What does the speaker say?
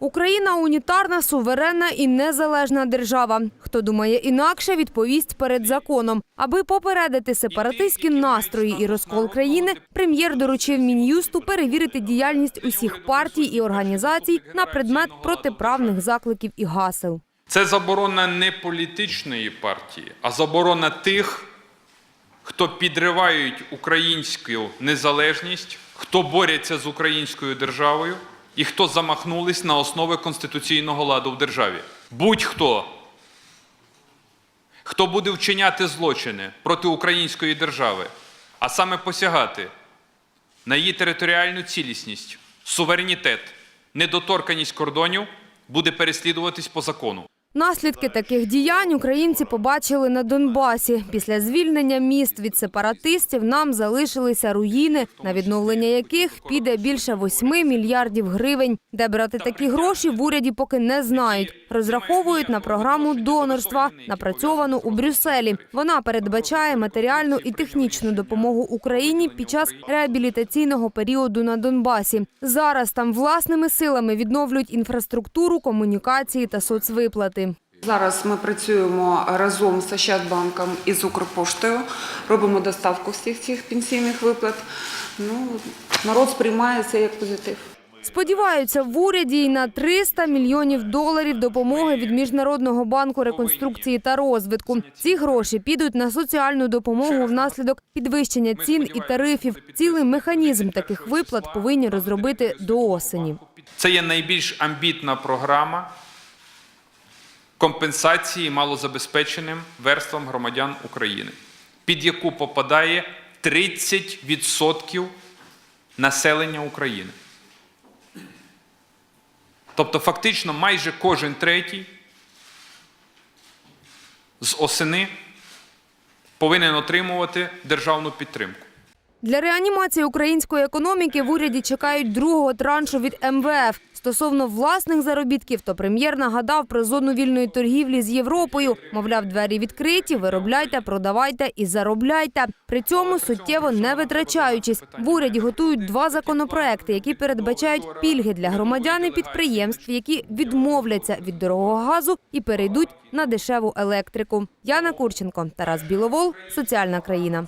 Україна унітарна, суверенна і незалежна держава. Хто думає інакше, відповість перед законом. Аби попередити сепаратистські настрої і розкол країни, прем'єр доручив мін'юсту перевірити діяльність усіх партій і організацій на предмет протиправних закликів і гасел. Це заборона не політичної партії, а заборона тих, хто підривають українську незалежність, хто борються з українською державою і хто замахнулись на основи конституційного ладу в державі. Будь-хто, хто буде вчиняти злочини проти української держави, а саме посягати на її територіальну цілісність, суверенітет, недоторканість кордонів, буде переслідуватись по закону. Наслідки таких діянь українці побачили на Донбасі. Після звільнення міст від сепаратистів нам залишилися руїни, на відновлення яких піде більше 8 мільярдів гривень. Де брати такі гроші в уряді поки не знають. Розраховують на програму донорства, напрацьовану у Брюсселі. Вона передбачає матеріальну і технічну допомогу Україні під час реабілітаційного періоду на Донбасі. Зараз там власними силами відновлюють інфраструктуру, комунікації та соцвиплати. Зараз ми працюємо разом з Ощадбанком і з Укрпоштою, робимо доставку всіх цих пенсійних виплат. Ну, народ сприймає це як позитив. Сподіваються в уряді й на 300 мільйонів доларів допомоги від Міжнародного банку реконструкції та розвитку. Ці гроші підуть на соціальну допомогу внаслідок підвищення цін і тарифів. Цілий механізм таких виплат повинні розробити до осені. Це є найбільш амбітна програма компенсації малозабезпеченим верствам громадян України, під яку попадає 30% населення України. Тобто, фактично, майже кожен третій з осени повинен отримувати державну підтримку. Для реанімації української економіки в уряді чекають другого траншу від МВФ. Стосовно власних заробітків, то прем'єр нагадав про зону вільної торгівлі з Європою. Мовляв, двері відкриті, виробляйте, продавайте і заробляйте. При цьому суттєво не витрачаючись. В уряді готують два законопроекти, які передбачають пільги для громадян і підприємств, які відмовляться від дорогого газу і перейдуть на дешеву електрику. Яна Курченко, Тарас Біловол, соціальна країна.